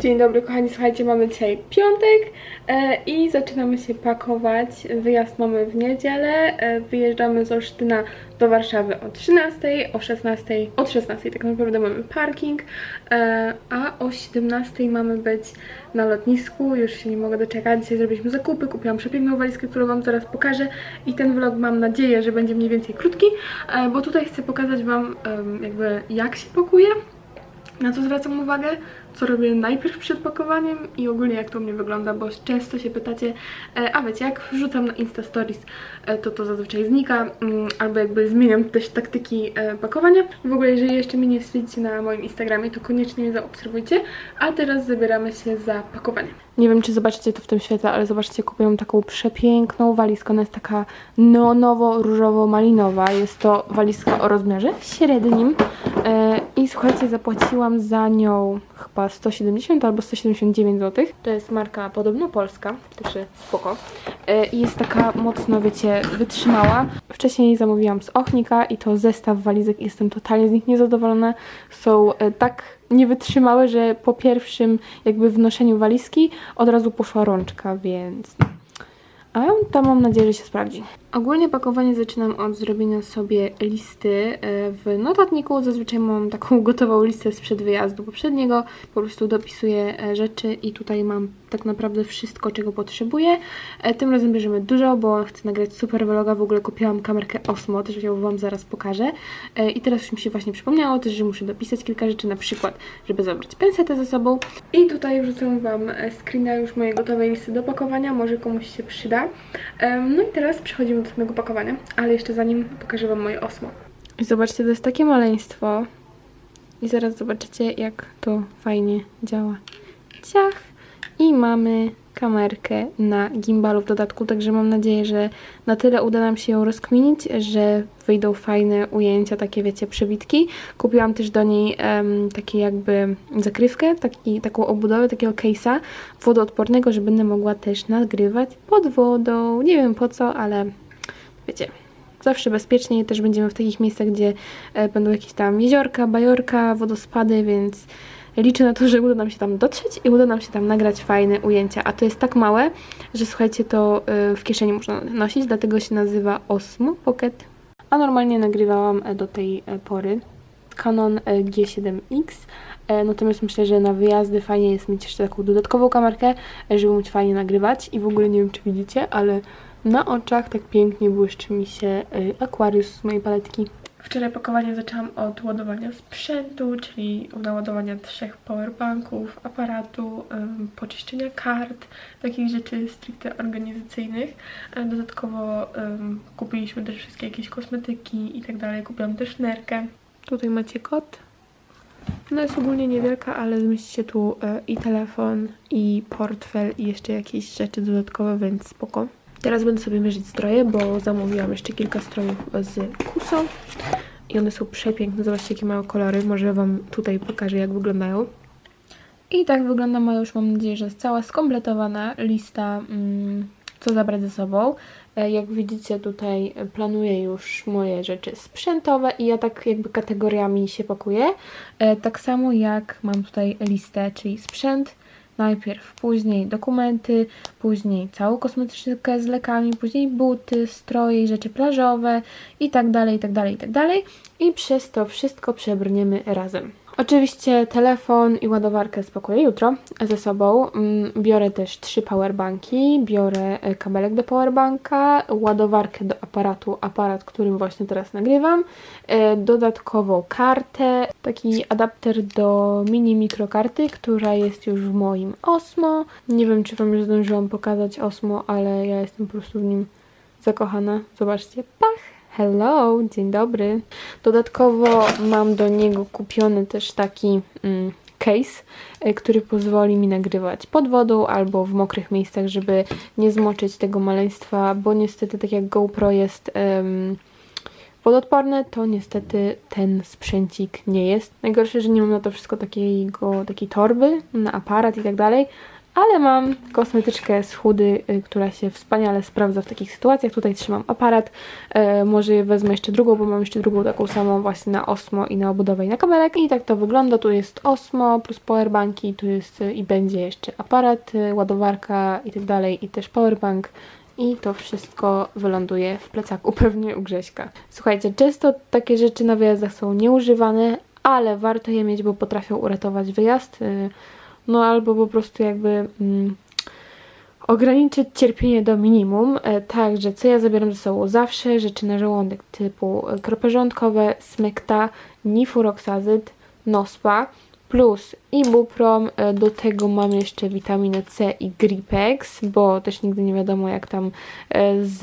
Dzień dobry kochani, słuchajcie, mamy dzisiaj piątek e, i zaczynamy się pakować. Wyjazd mamy w niedzielę, e, wyjeżdżamy z Olsztyna do Warszawy o 13, o 16, od 16 tak naprawdę mamy parking, e, a o 17 mamy być na lotnisku, już się nie mogę doczekać. Dzisiaj zrobiliśmy zakupy, kupiłam przepiękną walizkę, którą Wam zaraz pokażę i ten vlog mam nadzieję, że będzie mniej więcej krótki, bo tutaj chcę pokazać Wam jakby jak się pakuje na co zwracam uwagę, co robię najpierw przed pakowaniem i ogólnie jak to u mnie wygląda, bo często się pytacie, e, a wiecie, jak wrzucam na Insta Stories, e, to to zazwyczaj znika, mm, albo jakby zmieniam też taktyki e, pakowania. W ogóle, jeżeli jeszcze mnie nie śledzicie na moim Instagramie, to koniecznie mnie zaobserwujcie, a teraz zabieramy się za pakowanie. Nie wiem, czy zobaczycie to w tym świetle, ale zobaczcie, kupiłam taką przepiękną walizkę, ona jest taka neonowo-różowo-malinowa, jest to walizka o rozmiarze średnim e, i słuchajcie, zapłaciłam za nią chyba 170 albo 179 zł. To jest marka podobno polska, także spoko. E, I jest taka mocno, wiecie, wytrzymała. Wcześniej zamówiłam z Ochnika i to zestaw walizek jestem totalnie z nich niezadowolona. Są e, tak niewytrzymałe, że po pierwszym jakby wnoszeniu walizki od razu poszła rączka, więc no. A to mam nadzieję, że się sprawdzi. Ogólnie pakowanie zaczynam od zrobienia sobie listy e, w notatniku. Zazwyczaj mam taką gotową listę sprzed wyjazdu poprzedniego. Po prostu dopisuję e, rzeczy i tutaj mam tak naprawdę wszystko, czego potrzebuję. E, Tym razem bierzemy dużo, bo chcę nagrać super vloga. W ogóle kupiłam kamerkę Osmo, też ją Wam zaraz pokażę. E, I teraz już mi się właśnie przypomniało też, że muszę dopisać kilka rzeczy, na przykład, żeby zabrać pensetę ze sobą. I tutaj wrzucam Wam e, screena już mojej gotowej listy do pakowania, może komuś się przyda. No i teraz przechodzimy do samego pakowania, ale jeszcze zanim pokażę Wam moje Osmo. Zobaczcie, to jest takie maleństwo. I zaraz zobaczycie, jak to fajnie działa. Ciach! I mamy kamerkę na gimbalu w dodatku, także mam nadzieję, że na tyle uda nam się ją rozkminić, że wyjdą fajne ujęcia, takie wiecie, przebitki. Kupiłam też do niej takie jakby zakrywkę, taki, taką obudowę, takiego case'a wodoodpornego, że będę mogła też nagrywać pod wodą. Nie wiem po co, ale wiecie, zawsze bezpiecznie. Też będziemy w takich miejscach, gdzie e, będą jakieś tam jeziorka, bajorka, wodospady, więc liczę na to, że uda nam się tam dotrzeć i uda nam się tam nagrać fajne ujęcia. A to jest tak małe, że słuchajcie, to e, w kieszeni można nosić, dlatego się nazywa Osmo Pocket. A normalnie nagrywałam e, do tej e, pory Canon e, G7X. E, Natomiast myślę, że na wyjazdy fajnie jest mieć jeszcze taką dodatkową kamerkę, żeby móc fajnie nagrywać. I w ogóle nie wiem, czy widzicie, ale na oczach tak pięknie błyszczy mi się Aquarius z mojej paletki. Wczoraj pakowanie zaczęłam od ładowania sprzętu, czyli naładowania trzech powerbanków, aparatu, poczyszczenia kart, takich rzeczy stricte organizacyjnych. E, Dodatkowo kupiliśmy też wszystkie jakieś kosmetyki i tak dalej. Kupiłam też nerkę. Tutaj macie kod. No jest ogólnie niewielka, ale zmieści się tu e, i telefon, i portfel, i jeszcze jakieś rzeczy dodatkowe, więc spoko. Teraz będę sobie mierzyć stroje, bo zamówiłam jeszcze kilka strojów z Kuso. I one są przepiękne. Zobaczcie, jakie mają kolory. Może Wam tutaj pokażę, jak wyglądają. I tak wygląda moja już, mam nadzieję, że cała skompletowana lista, mm, co zabrać ze sobą. E, Jak widzicie, tutaj planuję już moje rzeczy sprzętowe i ja tak jakby kategoriami się pakuję. E, Tak samo jak mam tutaj listę, czyli sprzęt, najpierw, później dokumenty, później całą kosmetyczkę z lekami, później buty, stroje i rzeczy plażowe i tak dalej, i tak dalej, i tak dalej. I przez to wszystko przebrniemy razem. Oczywiście telefon i ładowarkę spakuję jutro ze sobą. Mm, Biorę też trzy powerbanki, biorę e, kabelek do powerbanka, ładowarkę do aparatu, aparat, którym właśnie teraz nagrywam, e, dodatkową kartę, taki adapter do mini mikrokarty, która jest już w moim Osmo. Nie wiem, czy Wam już zdążyłam pokazać Osmo, ale ja jestem po prostu w nim zakochana. Zobaczcie, pach! Hello, dzień dobry. Dodatkowo mam do niego kupiony też taki mm, case, y, który pozwoli mi nagrywać pod wodą albo w mokrych miejscach, żeby nie zmoczyć tego maleństwa, bo niestety tak jak GoPro jest em, wodoodporne, to niestety ten sprzęcik nie jest. Najgorsze, że nie mam na to wszystko takiego, takiej torby, na aparat i tak dalej, ale mam kosmetyczkę z chudy, y, która się wspaniale sprawdza w takich sytuacjach. Tutaj trzymam aparat, e, może wezmę jeszcze drugą, bo mam jeszcze drugą taką samą właśnie na Osmo i na obudowę i na kabelek. I tak to wygląda, tu jest Osmo plus powerbanki, tu jest y, i będzie jeszcze aparat, y, ładowarka i tak dalej i też powerbank. I to wszystko wyląduje w plecaku, pewnie u Grześka. Słuchajcie, często takie rzeczy na wyjazdach są nieużywane, ale warto je mieć, bo potrafią uratować wyjazd. No albo po prostu jakby mm, ograniczyć cierpienie do minimum. E, Także co ja zabieram ze sobą zawsze? Rzeczy na żołądek typu e, kroporządkowe, smekta, nifuroxazyd, nospa plus ibuprom. E, Do tego mam jeszcze witaminę C i Gripex, bo też nigdy nie wiadomo jak tam e, z,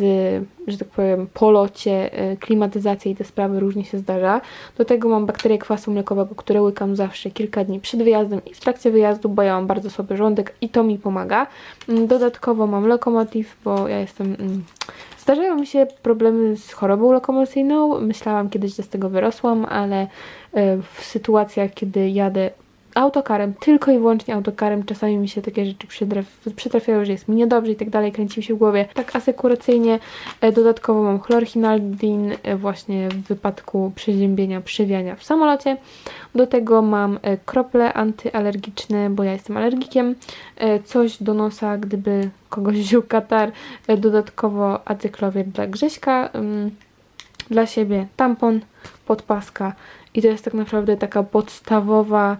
że tak powiem, polocie, e, klimatyzacja i te sprawy różnie się zdarza. Do tego mam bakterię kwasu mlekowego, które łykam zawsze kilka dni przed wyjazdem i w trakcie wyjazdu, bo ja mam bardzo słaby żołądek i to mi pomaga. Mm, Dodatkowo mam lokomotiv, bo ja jestem... Mm, Zdarzają mi się problemy z chorobą lokomocyjną. Myślałam kiedyś, że z tego wyrosłam, ale w sytuacjach, kiedy jadę autokarem, tylko i wyłącznie autokarem, czasami mi się takie rzeczy przytraf- przytrafiają, że jest mi niedobrze i tak dalej, kręci mi się w głowie. Tak asekuracyjnie e, dodatkowo mam chlorhinaldin e, właśnie w wypadku przeziębienia, przywiania w samolocie. Do tego mam e, krople antyalergiczne, bo ja jestem alergikiem. Coś do nosa, gdyby kogoś wziął katar. Dodatkowo acyklowier dla Grześka. ym, Dla siebie tampon, podpaska i to jest tak naprawdę taka podstawowa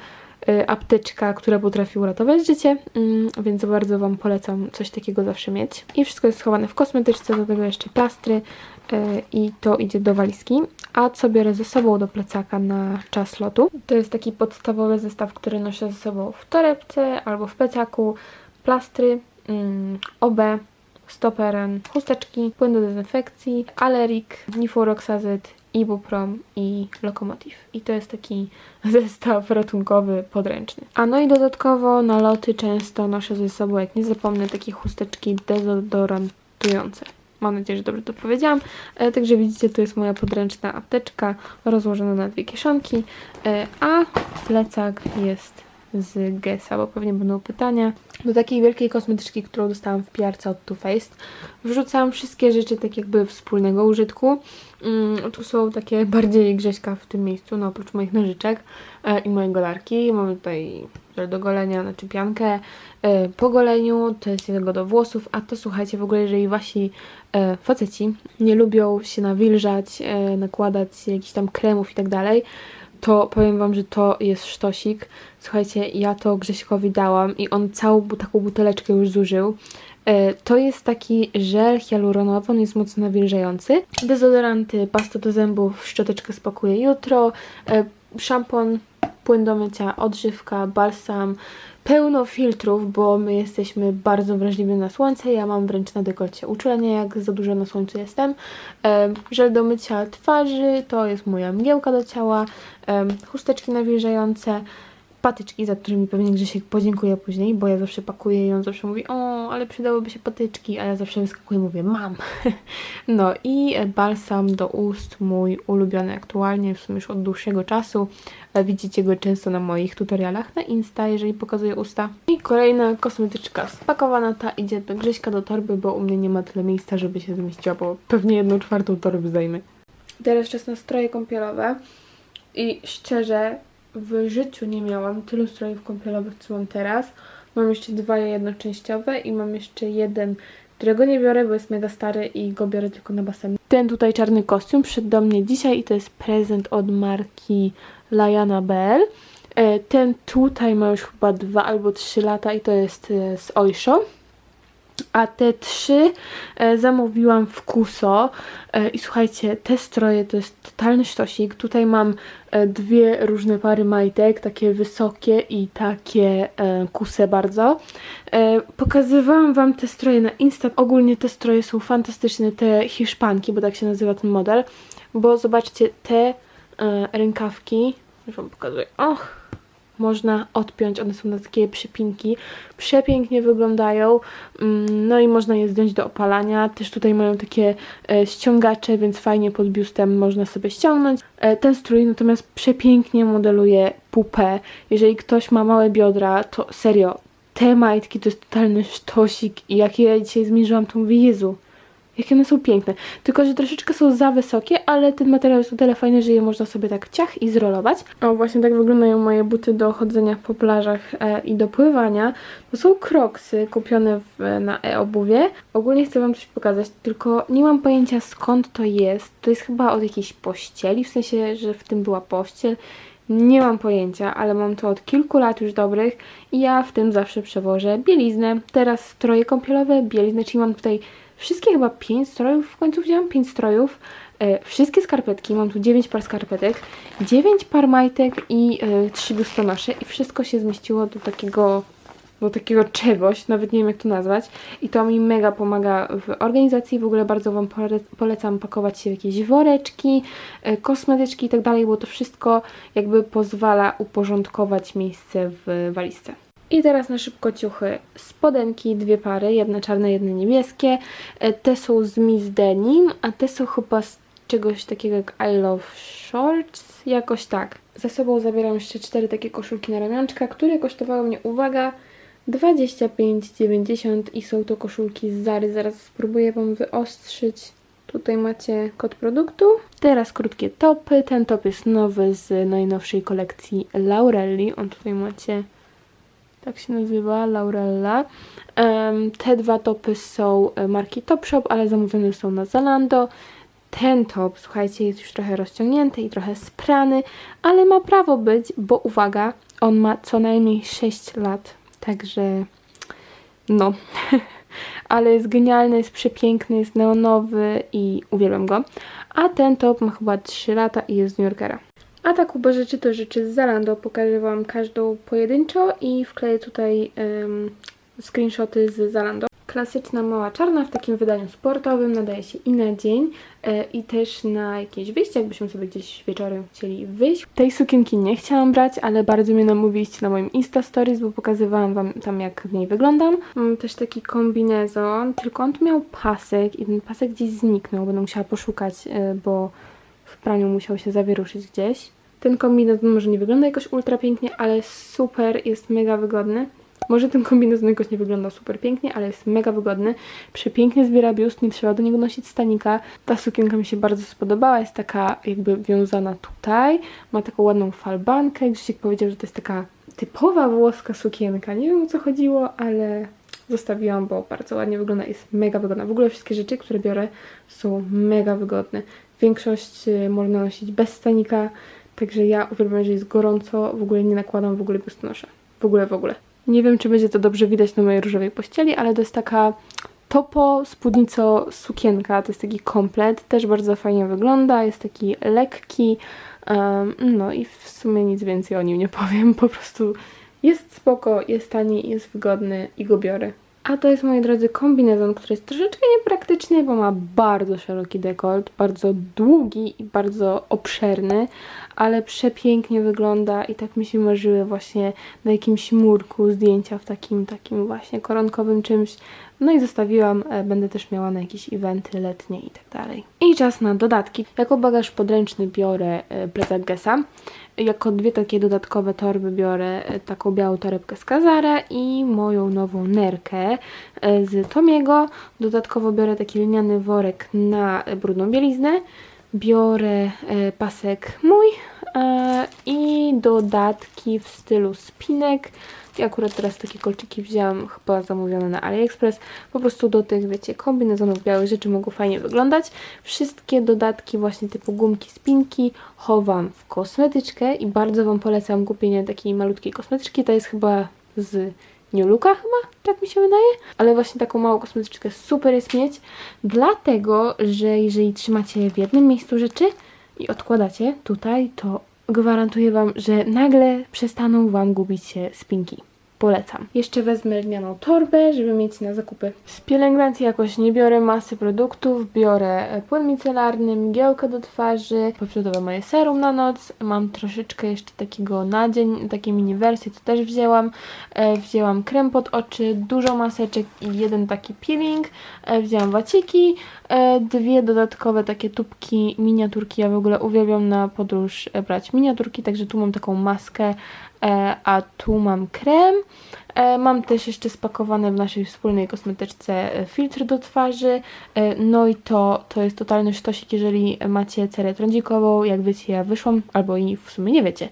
apteczka, która potrafi uratować życie, ym, więc bardzo Wam polecam coś takiego zawsze mieć. I wszystko jest schowane w kosmetyczce, do tego jeszcze plastry y, i to idzie do walizki. A co biorę ze sobą do plecaka na czas lotu? To jest taki podstawowy zestaw, który noszę ze sobą w torebce albo w plecaku. Plastry, ym, OB, stoperan, chusteczki, płyn do dezynfekcji, alerik, nifuroxazyd, ibuprom i lokomotiv. I to jest taki zestaw ratunkowy, podręczny. A no i dodatkowo na loty często noszę ze sobą, jak nie zapomnę, takie chusteczki dezodorantujące. Mam nadzieję, że dobrze to powiedziałam. E, także widzicie, tu jest moja podręczna apteczka rozłożona na dwie kieszonki, e, a plecak jest z Gesa, bo pewnie będą pytania. Do takiej wielkiej kosmetyczki, którą dostałam w piarce od Too Faced, wrzucam wszystkie rzeczy tak jakby wspólnego użytku. Mm, tu są takie bardziej Grześka w tym miejscu, no oprócz moich nożyczek e, i mojej golarki. Mamy tutaj do golenia, znaczy piankę e, po goleniu, to jest jednego do włosów, a to słuchajcie, w ogóle jeżeli wasi e, faceci nie lubią się nawilżać, e, nakładać jakichś tam kremów i tak dalej, to powiem Wam, że to jest sztosik. Słuchajcie, ja to Grześkowi dałam i on całą taką buteleczkę już zużył. E, To jest taki żel hialuronowy, on jest mocno nawilżający. Dezodoranty, pasta do zębów, szczoteczkę spakuje jutro, e, szampon, płyn do mycia, odżywka, balsam, pełno filtrów, bo my jesteśmy bardzo wrażliwi na słońce. Ja mam wręcz na dekolcie uczulenie, jak za dużo na słońcu jestem. Żel do mycia twarzy, to jest moja mgiełka do ciała, chusteczki nawilżające, patyczki, za którymi pewnie Grzesiek podziękuję później, bo ja zawsze pakuję i on zawsze mówi, o, ale przydałyby się patyczki, a ja zawsze wyskakuję i mówię, mam. no i e, balsam do ust, mój ulubiony aktualnie, w sumie już od dłuższego czasu. E, Widzicie go często na moich tutorialach na Insta, jeżeli pokazuję usta. I kolejna kosmetyczka spakowana, ta idzie do Grześka do torby, bo u mnie nie ma tyle miejsca, żeby się zmieściła, bo pewnie jedną czwartą torby zajmę. Teraz czas na stroje kąpielowe i szczerze w życiu nie miałam tylu strojów kąpielowych, co mam teraz. Mam jeszcze dwa jednoczęściowe i mam jeszcze jeden, którego nie biorę, bo jest mega stary i go biorę tylko na basen. Ten tutaj czarny kostium przyszedł do mnie dzisiaj i to jest prezent od marki Lajana Bell. E, Ten tutaj ma już chyba dwa albo trzy lata i to jest e, z Oysho. A te trzy e, zamówiłam w Kuso e, i słuchajcie, te stroje to jest totalny sztosik. Tutaj mam e, dwie różne pary majtek, takie wysokie i takie kuse bardzo. Pokazywałam wam te stroje na Insta. Ogólnie te stroje są fantastyczne, te hiszpanki, bo tak się nazywa ten model. Bo zobaczcie, te rękawki, już wam pokazuję. Och, można odpiąć, one są na takie przypinki, przepięknie wyglądają, Mm, no i można je zdjąć do opalania, też tutaj mają takie e, ściągacze, więc fajnie pod biustem można sobie ściągnąć. E, ten strój natomiast przepięknie modeluje pupę, jeżeli ktoś ma małe biodra, to serio, te majtki to jest totalny sztosik i jak ja dzisiaj zmierzyłam, to mówię, Jezu, Jakie one są piękne. Tylko, że troszeczkę są za wysokie, ale ten materiał jest o tyle fajny, że je można sobie tak ciach i zrolować. O, właśnie tak wyglądają moje buty do chodzenia po plażach e, i do pływania. To są kroksy kupione w, na e-obuwie. Ogólnie chcę Wam coś pokazać, tylko nie mam pojęcia skąd to jest. To jest chyba od jakiejś pościeli, w sensie, że w tym była pościel. Nie mam pojęcia, ale mam to od kilku lat już dobrych i ja w tym zawsze przewożę bieliznę. Teraz stroje kąpielowe, bieliznę, czyli mam tutaj wszystkie chyba 5 strojów, w końcu wzięłam 5 strojów. E, wszystkie skarpetki, mam tu 9 par skarpetek, 9 par majtek i e, 3 biustonosze i wszystko się zmieściło do takiego do takiego czegoś, nawet nie wiem jak to nazwać i to mi mega pomaga w organizacji, w ogóle bardzo Wam pole- polecam pakować się w jakieś woreczki, e, kosmetyczki i tak dalej, bo to wszystko jakby pozwala uporządkować miejsce w walizce. I teraz na szybko ciuchy. Spodenki, dwie pary, jedna czarne, jedne niebieskie. E, Te są z Miss Denim, a te są chyba z czegoś takiego jak I Love Shorts, jakoś tak. Ze sobą zabieram jeszcze cztery takie koszulki na ramionczka, które kosztowały mnie, uwaga, 25,90 i są to koszulki z Zary. Zaraz spróbuję Wam wyostrzyć. Tutaj macie kod produktu. Teraz krótkie topy. Ten top jest nowy z najnowszej kolekcji Laurelli. On tutaj macie tak się nazywa, Laurella. Te dwa topy są e, marki Topshop, ale zamówione są na Zalando. Ten top, słuchajcie, jest już trochę rozciągnięty i trochę sprany, ale ma prawo być, bo uwaga, on ma co najmniej 6 lat, także no. ale jest genialny, jest przepiękny, jest neonowy i uwielbiam go. A ten top ma chyba 3 lata i jest z New Yorkera. A tak ubo rzeczy to rzeczy z Zalando. Pokażę Wam każdą pojedynczo i wkleję tutaj um, screenshoty z Zalando. Klasyczna mała czarna w takim wydaniu sportowym, nadaje się i na dzień e, i też na jakieś wyjście, jakbyśmy sobie gdzieś wieczorem chcieli wyjść. Tej sukienki nie chciałam brać, ale bardzo mnie namówiliście na moim Insta Stories, bo pokazywałam Wam tam jak w niej wyglądam. Mam też taki kombinezon, tylko on tu miał pasek i ten pasek gdzieś zniknął, będę musiała poszukać, e, bo w praniu musiał się zawieruszyć gdzieś. Ten kombinezon może nie wygląda jakoś ultra pięknie, ale super, jest mega wygodny. Może ten kombinezon jakoś nie wygląda super pięknie, ale jest mega wygodny. Przepięknie zbiera biust, nie trzeba do niego nosić stanika. Ta sukienka mi się bardzo spodobała, jest taka jakby wiązana tutaj. Ma taką ładną falbankę. Grzesiek powiedział, że to jest taka typowa włoska sukienka. Nie wiem o co chodziło, ale zostawiłam, bo bardzo ładnie wygląda, jest mega wygodna. W ogóle wszystkie rzeczy, które biorę są mega wygodne. Większość y, można nosić bez stanika, także ja uwielbiam, że jest gorąco, w ogóle nie nakładam w ogóle biustonosza. W ogóle, w ogóle. Nie wiem, czy będzie to dobrze widać na mojej różowej pościeli, ale to jest taka topo, spódnico, sukienka. To jest taki komplet, też bardzo fajnie wygląda, jest taki lekki. em, no i w sumie nic więcej o nim nie powiem, po prostu jest spoko, jest tani, jest wygodny i go biorę. A to jest, moi drodzy, kombinezon, który jest troszeczkę niepraktyczny, bo ma bardzo szeroki dekolt, bardzo długi i bardzo obszerny, ale przepięknie wygląda i tak mi się marzyły właśnie na jakimś murku zdjęcia w takim, takim właśnie koronkowym czymś. No i zostawiłam, e, będę też miała na jakieś eventy letnie i tak dalej. I czas na dodatki. Jako bagaż podręczny biorę e, plecak Gessa. Jako dwie takie dodatkowe torby biorę e, taką białą torebkę z Kazara i moją nową nerkę z Tomiego. Dodatkowo biorę taki liniany worek na brudną bieliznę. Biorę pasek mój i dodatki w stylu spinek. I akurat teraz takie kolczyki wzięłam chyba zamówione na AliExpress. Po prostu do tych, wiecie, kombinezonów białych rzeczy mogą fajnie wyglądać. Wszystkie dodatki właśnie typu gumki, spinki chowam w kosmetyczkę i bardzo Wam polecam kupienie takiej malutkiej kosmetyczki. To jest chyba z New Looka chyba, tak mi się wydaje. Ale właśnie taką małą kosmetyczkę super jest mieć, dlatego, że jeżeli trzymacie w jednym miejscu rzeczy i odkładacie tutaj, to gwarantuję Wam, że nagle przestaną Wam gubić się spinki. Polecam. Jeszcze wezmę lnianą torbę, żeby mieć na zakupy. Z pielęgnacji jakoś nie biorę masy produktów. Biorę e, płyn micelarny, mgiełkę do twarzy, poświatowe moje serum na noc. Mam troszeczkę jeszcze takiego na dzień, takie mini wersje, to też wzięłam. E, wzięłam krem pod oczy, dużo maseczek i jeden taki peeling. E, wzięłam waciki, dwie dodatkowe takie tubki, miniaturki. Ja w ogóle uwielbiam na podróż brać miniaturki, także tu mam taką maskę, a tu mam krem. E, mam też jeszcze spakowane w naszej wspólnej kosmetyczce e, filtr do twarzy. E, no i to, to jest totalny sztosik, jeżeli macie cerę trądzikową. Jak wiecie, ja wyszłam, albo i w sumie nie wiecie,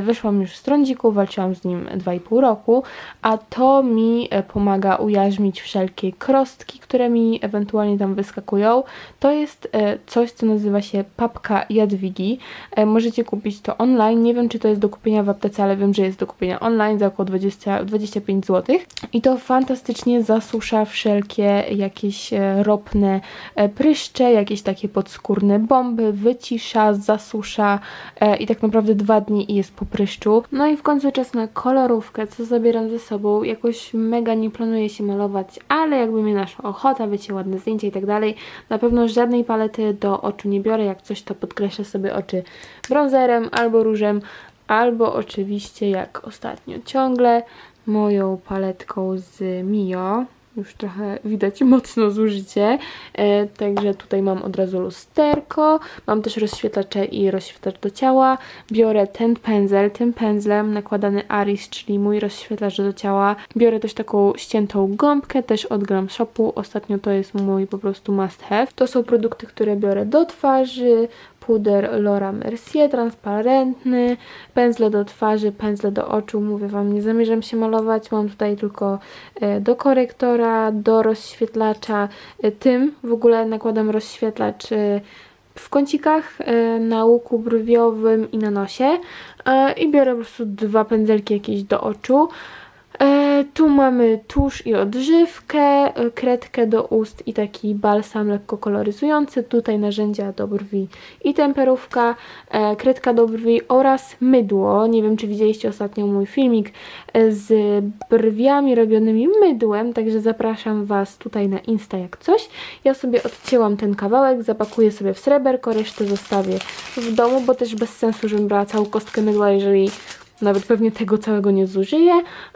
wyszłam już z trądziku, walczyłam z nim 2,5 roku, a to mi pomaga ujarzmić wszelkie krostki, które mi ewentualnie tam wyskakują. To jest coś, co nazywa się papka jadwigi. Możecie kupić to online. Nie wiem, czy to jest do kupienia w aptece, ale wiem, że jest do kupienia online za około 20, 25 zł. I to fantastycznie zasusza wszelkie jakieś e, ropne e, pryszcze, jakieś takie podskórne bomby, wycisza, zasusza e, i tak naprawdę dwa dni i jest po pryszczu. No i w końcu czas na kolorówkę, co zabieram ze sobą. Jakoś mega nie planuję się malować, ale jakby mnie naszła ochota, wiecie, ładne zdjęcia i tak dalej. Na pewno żadnej palety do oczu nie biorę, jak coś to podkreślę sobie oczy bronzerem albo różem, albo oczywiście jak ostatnio ciągle moją paletką z Mio. Już trochę widać mocno zużycie, e, także tutaj mam od razu lusterko, mam też rozświetlacze i rozświetlacz do ciała. Biorę ten pędzel, tym pędzlem nakładany Aris, czyli mój rozświetlacz do ciała. Biorę też taką ściętą gąbkę, też od Gram Shopu. Ostatnio to jest mój po prostu must have. To są produkty, które biorę do twarzy, puder Laura Mercier transparentny, pędzle do twarzy, pędzle do oczu. Mówię Wam, nie zamierzam się malować. Mam tutaj tylko e, do korektora, do rozświetlacza. E, Tym w ogóle nakładam rozświetlacz e, w kącikach, na łuku brwiowym i na nosie. I biorę po prostu dwa pędzelki jakieś do oczu. E, tu mamy tusz i odżywkę, e, kredkę do ust i taki balsam lekko koloryzujący. Tutaj narzędzia do brwi i temperówka, e, kredka do brwi oraz mydło. Nie wiem, czy widzieliście ostatnio mój filmik z brwiami robionymi mydłem, także zapraszam Was tutaj na Insta jak coś. Ja sobie odcięłam ten kawałek, zapakuję sobie w sreberko, resztę zostawię w domu, bo też bez sensu, żebym brała całą kostkę mydła, jeżeli nawet pewnie tego całego nie zużyję.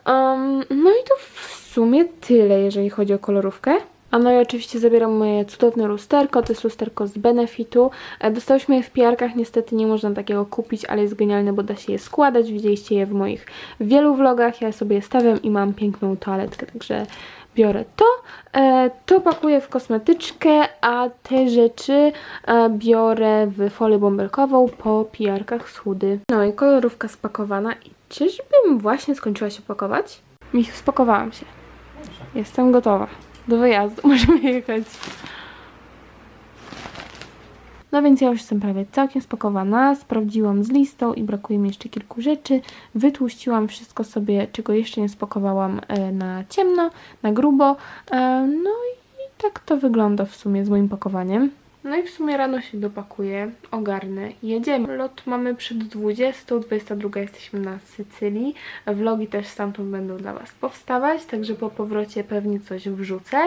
Um, no i to w sumie tyle, jeżeli chodzi o kolorówkę. A no i oczywiście zabieram moje cudowne lusterko, to jest lusterko z Benefitu. E, Dostałyśmy je w piarkach, niestety nie można takiego kupić, ale jest genialne, bo da się je składać. Widzieliście je w moich wielu vlogach, ja sobie je stawiam i mam piękną toaletkę, także biorę to. E, to pakuję w kosmetyczkę, a te rzeczy e, biorę w folię bąbelkową po pijarkach z chudy. No i kolorówka spakowana. I czyżbym właśnie skończyła się pakować? Michu, spakowałam się. Jestem gotowa. Do wyjazdu. Możemy jechać. No więc ja już jestem prawie całkiem spakowana. Sprawdziłam z listą i brakuje mi jeszcze kilku rzeczy. Wytłuściłam wszystko sobie, czego jeszcze nie spakowałam e, na ciemno, na grubo. E, No i tak to wygląda w sumie z moim pakowaniem. No i w sumie rano się dopakuję, ogarnę jedziemy. Lot mamy przed 20, 22 jesteśmy na Sycylii. Vlogi też stamtąd będą dla Was powstawać, także po powrocie pewnie coś wrzucę.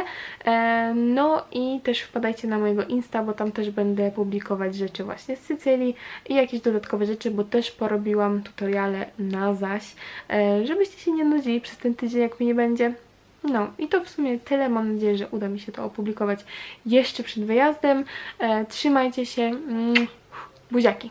No i też wpadajcie na mojego Insta, bo tam też będę publikować rzeczy właśnie z Sycylii i jakieś dodatkowe rzeczy, bo też porobiłam tutoriale na zaś, e, żebyście się nie nudzili przez ten tydzień, jak mi nie będzie. No i to w sumie tyle. Mam nadzieję, że uda mi się to opublikować jeszcze przed wyjazdem. E, trzymajcie się. Mm, Buziaki.